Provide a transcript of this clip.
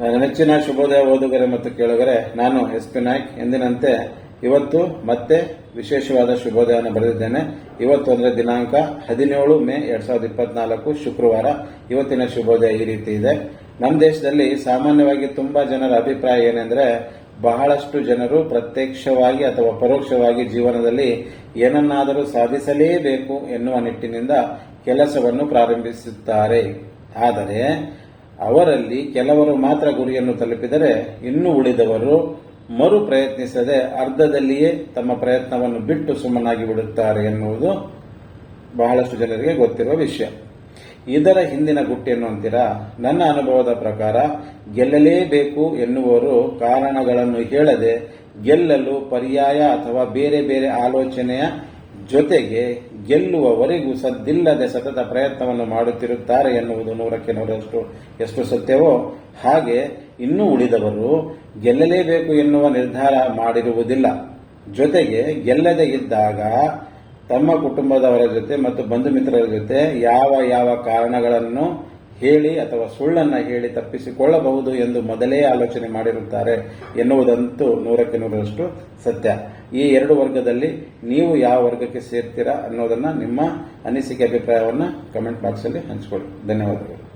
ನೆಚ್ಚಿನ ಶುಭೋದಯ ಓದುಗರೆ ಮತ್ತು ಕೇಳುಗರೆ, ನಾನು ಎಸ್ ಪಿ ನಾಯ್ಕ್. ಎಂದಿನಂತೆ ಇವತ್ತು ಮತ್ತೆ ವಿಶೇಷವಾದ ಶುಭೋದಯವನ್ನು ಬರೆದಿದ್ದೇನೆ. ಇವತ್ತು ಅಂದರೆ ದಿನಾಂಕ ಹದಿನೇಳು ಮೇ ಎರಡ್ ಸಾವಿರದ ಇಪ್ಪತ್ನಾಲ್ಕು ಶುಕ್ರವಾರ. ಇವತ್ತಿನ ಶುಭೋದಯ ಈ ರೀತಿ ಇದೆ. ನಮ್ಮ ದೇಶದಲ್ಲಿ ಸಾಮಾನ್ಯವಾಗಿ ತುಂಬಾ ಜನರ ಅಭಿಪ್ರಾಯ ಏನೆಂದರೆ, ಬಹಳಷ್ಟು ಜನರು ಪ್ರತ್ಯಕ್ಷವಾಗಿ ಅಥವಾ ಪರೋಕ್ಷವಾಗಿ ಜೀವನದಲ್ಲಿ ಏನನ್ನಾದರೂ ಸಾಧಿಸಲೇಬೇಕು ಎನ್ನುವ ನಿಟ್ಟಿನಿಂದ ಕೆಲಸವನ್ನು ಪ್ರಾರಂಭಿಸುತ್ತಾರೆ. ಆದರೆ ಅವರಲ್ಲಿ ಕೆಲವರು ಮಾತ್ರ ಗುರಿಯನ್ನು ತಲುಪಿದರೆ ಇನ್ನು ಉಳಿದವರು ಮರು ಪ್ರಯತ್ನಿಸದೆ ಅರ್ಧದಲ್ಲಿಯೇ ತಮ್ಮ ಪ್ರಯತ್ನವನ್ನು ಬಿಟ್ಟು ಸುಮ್ಮನಾಗಿ ಬಿಡುತ್ತಾರೆ ಎನ್ನುವುದು ಬಹಳಷ್ಟು ಜನರಿಗೆ ಗೊತ್ತಿರುವ ವಿಷಯ. ಇದರ ಹಿಂದಿನ ಗುಟ್ಟಿಯನ್ನು ಅಂತೀರಾ ನನ್ನ ಅನುಭವದ ಪ್ರಕಾರ ಗೆಲ್ಲಲೇಬೇಕು ಎನ್ನುವರು ಕಾರಣಗಳನ್ನು ಹೇಳದೆ ಗೆಲ್ಲಲು ಪರ್ಯಾಯ ಅಥವಾ ಬೇರೆ ಬೇರೆ ಆಲೋಚನೆಯ ಜೊತೆಗೆ ಗೆಲ್ಲುವವರೆಗೂ ಸದ್ದಿಲ್ಲದೆ ಸತತ ಪ್ರಯತ್ನವನ್ನು ಮಾಡುತ್ತಿರುತ್ತಾರೆ ಎನ್ನುವುದು ನೂರಕ್ಕೆ ನೂರಷ್ಟು ಎಷ್ಟು ಸತ್ಯವೋ. ಹಾಗೆ ಇನ್ನೂ ಉಳಿದವರು ಗೆಲ್ಲಲೇಬೇಕು ಎನ್ನುವ ನಿರ್ಧಾರ ಮಾಡಿರುವುದಿಲ್ಲ. ಜೊತೆಗೆ ಗೆಲ್ಲದೆ ಇದ್ದಾಗ ತಮ್ಮ ಕುಟುಂಬದವರ ಜೊತೆ ಮತ್ತು ಬಂಧು ಮಿತ್ರರ ಜೊತೆ ಯಾವ ಯಾವ ಕಾರಣಗಳನ್ನು ಹೇಳಿ ಅಥವಾ ಸುಳ್ಳನ್ನ ಹೇಳಿ ತಪ್ಪಿಸಿಕೊಳ್ಳಬಹುದು ಎಂದು ಮೊದಲೇ ಆಲೋಚನೆ ಮಾಡಿರುತ್ತಾರೆ ಎನ್ನುವುದಂತೂ ನೂರಕ್ಕೆ ನೂರರಷ್ಟು ಸತ್ಯ. ಈ ಎರಡು ವರ್ಗದಲ್ಲಿ ನೀವು ಯಾವ ವರ್ಗಕ್ಕೆ ಸೇರ್ತೀರಾ ಅನ್ನೋದನ್ನ ನಿಮ್ಮ ಅನಿಸಿಕೆ ಅಭಿಪ್ರಾಯವನ್ನು ಕಮೆಂಟ್ ಬಾಕ್ಸಲ್ಲಿ ಹಂಚಿಕೊಳ್ಳಿ. ಧನ್ಯವಾದಗಳು.